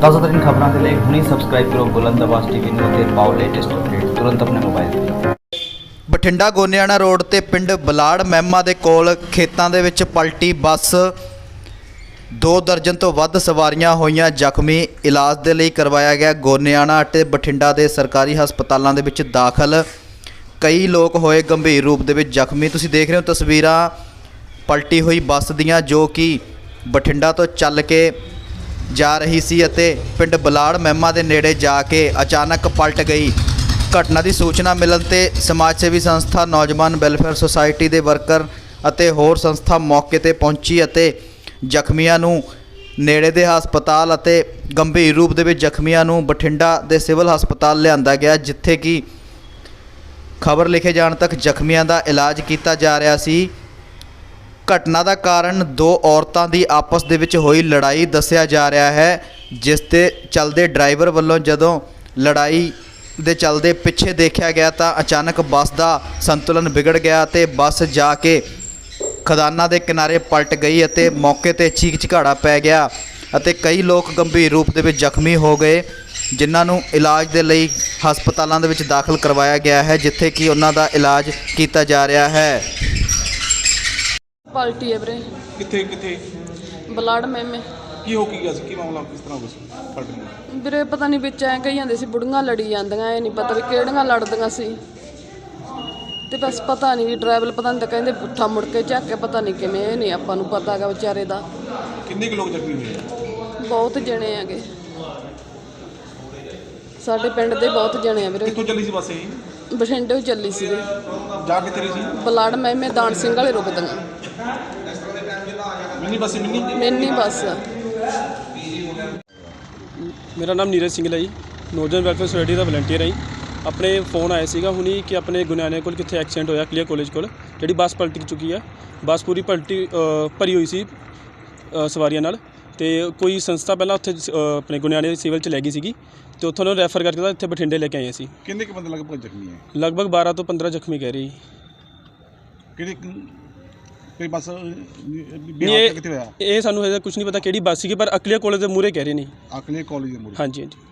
ਤਾਜ਼ਾ ਖਬਰਾਂ ਦੇ ਲਈ ਹੁਣੇ ਸਬਸਕ੍ਰਾਈਬ ਕਰੋ ਬੁਲੰਦਆਵਾਜ਼ ਟੀਵੀ ਨੂੰ ਅਤੇ ਪਾਓ ਲੇਟੈਸਟ ਅਪਡੇਟ ਤੁਰੰਤ ਆਪਣੇ ਮੋਬਾਈਲ ਤੇ। ਬਠਿੰਡਾ ਗੋਨਿਆਣਾ ਰੋਡ ਤੇ ਪਿੰਡ ਬਲਾੜ ਮਹਿਮਾ ਦੇ ਕੋਲ ਖੇਤਾਂ ਦੇ ਵਿੱਚ ਪਲਟੀ ਬੱਸ। ਦੋ ਦਰਜਨ ਤੋਂ ਵੱਧ ਸਵਾਰੀਆਂ ਹੋਈਆਂ, ਜ਼ਖਮੀ ਇਲਾਜ ਦੇ ਲਈ ਕਰਵਾਇਆ ਗਿਆ ਗੋਨਿਆਣਾ ਅਤੇ ਬਠਿੰਡਾ ਦੇ ਸਰਕਾਰੀ ਹਸਪਤਾਲਾਂ ਦੇ ਵਿੱਚ ਦਾਖਲ। ਕਈ ਲੋਕ ਹੋਏ ਗੰਭੀਰ ਰੂਪ ਦੇ ਵਿੱਚ ਜ਼ਖਮੀ। ਤੁਸੀਂ ਦੇਖ ਰਹੇ ਹੋ ਤਸਵੀਰਾਂ ਪਲਟੀ ਹੋਈ ਬੱਸ ਦੀਆਂ ਜੋ ਕਿ ਬਠਿੰਡਾ ਤੋਂ ਚੱਲ ਕੇ ਜਾ ਰਹੀ ਸੀ ਅਤੇ ਪਿੰਡ ਬਲਾੜ ਮਹਿਮਾ ਦੇ ਨੇੜੇ ਜਾ ਕੇ ਅਚਾਨਕ ਪਲਟ ਗਈ। ਘਟਨਾ ਦੀ ਸੂਚਨਾ ਮਿਲਣ ਤੇ ਸਮਾਜ ਸੇਵੀ ਸੰਸਥਾ ਨੌਜਵਾਨ ਵੈਲਫੇਅਰ ਸੁਸਾਇਟੀ ਦੇ ਵਰਕਰ ਅਤੇ ਹੋਰ ਸੰਸਥਾ ਮੌਕੇ ਤੇ ਪਹੁੰਚੀ ਅਤੇ ਜ਼ਖਮੀਆਂ ਨੂੰ ਨੇੜੇ ਦੇ ਹਸਪਤਾਲ ਅਤੇ ਗੰਭੀਰ ਰੂਪ ਦੇ ਵਿੱਚ ਜ਼ਖਮੀਆਂ ਨੂੰ ਬਠਿੰਡਾ ਦੇ ਸਿਵਲ ਹਸਪਤਾਲ ਲਿਆਂਦਾ ਗਿਆ, ਜਿੱਥੇ ਕਿ ਖਬਰ ਲਿਖੇ ਜਾਣ ਤੱਕ ਜ਼ਖਮੀਆਂ ਦਾ ਇਲਾਜ ਕੀਤਾ ਜਾ ਰਿਹਾ ਸੀ। ਘਟਨਾ ਦਾ ਕਾਰਨ ਦੋ ਔਰਤਾਂ ਦੀ ਆਪਸ ਦੇ ਵਿੱਚ ਹੋਈ ਲੜਾਈ ਦੱਸਿਆ ਜਾ ਰਿਹਾ ਹੈ, ਜਿਸ ਤੇ ਚਲਦੇ ਡਰਾਈਵਰ ਵੱਲੋਂ ਜਦੋਂ ਲੜਾਈ ਦੇ ਚਲਦੇ ਪਿੱਛੇ ਦੇਖਿਆ ਗਿਆ ਤਾਂ ਅਚਾਨਕ ਬੱਸ ਦਾ ਸੰਤੁਲਨ ਵਿਗੜ ਗਿਆ ਤੇ ਬੱਸ ਜਾ ਕੇ ਖਦਾਨਾ ਦੇ ਕਿਨਾਰੇ ਪਲਟ ਗਈ ਅਤੇ ਮੌਕੇ ਤੇ ਚੀਕ ਚਿਹਾੜਾ ਪੈ ਗਿਆ ਅਤੇ ਕਈ ਲੋਕ ਗੰਭੀਰ ਰੂਪ ਦੇ ਵਿੱਚ ਜ਼ਖਮੀ ਹੋ ਗਏ, ਜਿਨ੍ਹਾਂ ਨੂੰ ਇਲਾਜ ਦੇ ਲਈ ਹਸਪਤਾਲਾਂ ਦੇ ਵਿੱਚ ਦਾਖਲ ਕਰਵਾਇਆ ਗਿਆ ਹੈ, ਜਿੱਥੇ ਕਿ ਉਹਨਾਂ ਦਾ ਇਲਾਜ ਕੀਤਾ ਜਾ ਰਿਹਾ ਹੈ। ਪਲਟੀ ਹੈ ਵੀਰੇ। ਕਿੱਥੇ ਕਿੱਥੇ? ਬਲੱਡ ਮੇਮੇ ਕੀ ਹੋ ਕੀ ਗਿਆ ਸੀ? ਕੀ ਮਾਮਲਾ? ਕਿਸ ਤਰ੍ਹਾਂ ਹੋ ਗਿਆ ਦਾ ਵੀਰੇ ਪਤਾ ਨਹੀਂ ਵਿੱਚ ਐ ਕਹੀ ਜਾਂਦੇ ਸੀ ਬੁੜੀਆਂ ਲੜੀ ਜਾਂਦੀਆਂ ਇਹ ਨਹੀਂ ਪਤਾ ਵੀ ਕਿਹੜੀਆਂ ਲੜਦੀਆਂ ਸੀ। ਤੇ ਬਸ ਪਤਾ ਨਹੀਂ ਵੀ ਡਰਾਈਵਰ ਪਤਾ ਨਹੀਂ ਤਾਂ ਕਹਿੰਦੇ ਪੁੱਠਾ ਮੁੜ ਕੇ ਚੱਕ ਕੇ ਪਤਾ ਨਹੀਂ ਕਿਵੇਂ ਇਹ ਨਹੀਂ ਆਪਾਂ ਨੂੰ ਪਤਾ ਹੈਗਾ ਵਿਚਾਰੇ ਦਾ। ਕਿੰਨੇ ਕੁ ਲੋਕ ਜ਼ਖਮੀ ਹੋਏ? ਆ ਬਹੁਤ ਜਣੇ ਹੈਗੇ। ਸਾਡੇ ਪਿੰਡ ਦੇ ਬਹੁਤ ਜਣੇ ਆ ਵੀਰੇ। ਕਿੱਥੋਂ ਚੱਲੀ ਸੀ ਬੱਸ ਇਹ? ਬਠਿੰਡੇ ਚੱਲੀ ਸੀ। ਜਾ ਕਿੱਥੇ ਰਹੀ ਸੀ? ਬਲੱਡ ਮੇਮੇ ਦਾਨ ਸਿੰਘ ਵਾਲੇ ਰੁਕਦੀਆਂ ਮਿੰਨੀ ਬੱਸ ਸੀ, ਮਿੰਨੀ ਮੈਨੀ ਬੱਸ। ਮੇਰਾ ਨਾਮ ਨੀਰਜ ਸਿੰਘ ਹੈ ਜੀ ਨੌਜਵਾਨ ਵੈਲਫੇਅਰ ਸੁਸਾਇਟੀ ਦਾ ਵਲੰਟੀਅਰ ਹੈ ਜੀ। ਆਪਣੇ ਫੋਨ ਆਇਆ ਸੀਗਾ ਹੁਣੀ ਕਿ ਆਪਣੇ ਗੁਨਿਆਣੇ ਕੋਲ ਕਿੱਥੇ ਐਕਸੀਡੈਂਟ ਹੋਇਆ ਕਲੀਅਰ ਕਾਲਜ ਕੋਲ ਜਿਹੜੀ ਬੱਸ ਪਲਟ ਚੁੱਕੀ ਹੈ ਬੱਸ ਪੂਰੀ ਪਲਟੀ ਭਰੀ ਹੋਈ ਸੀ ਸਵਾਰੀਆਂ ਨਾਲ। ਤੇ ਕੋਈ ਸੰਸਥਾ ਪਹਿਲਾਂ ਉੱਥੇ ਆਪਣੇ ਗੁਨਿਆਣੇ ਸਿਵਲ ਚ ਲੈ ਗਈ ਸੀਗੀ। ਤੇ ਉੱਥੋਂ ਨੂੰ ਰੈਫਰ ਕਰਕੇ ਤਾਂ ਇੱਥੇ ਬਠਿੰਡੇ ਲੈ ਕੇ ਆਏ ਸੀ ਕਿੰਨੇ ਕੁ ਬੰਦੇ ਲਗਭਗ ਜ਼ਖਮੀ ਹੈ? ਲਗਭਗ 12 ਤੋਂ 15 ਜ਼ਖਮੀ ਕਹਿ ਰਹੀ ਕਿਹੜੀ ਕੋਈ ਬੱਸ ਇਹ ਕਿੱਥੇ ਹੋਇਆ? ਇਹ ਸਾਨੂੰ ਹਜੇ ਕੁਝ ਨਹੀਂ ਪਤਾ ਕਿਹੜੀ ਬੱਸ ਸੀਗੀ ਪਰ ਅਕਲੀਆ ਕਾਲਜ ਦੇ ਮੂਹਰੇ ਕਹਿ ਰਹੇ ਨੇ। ਅਕਲੇ ਕਾਲਜ ਦੇ ਮੂਹਰੇ? ਹਾਂਜੀ ਹਾਂਜੀ।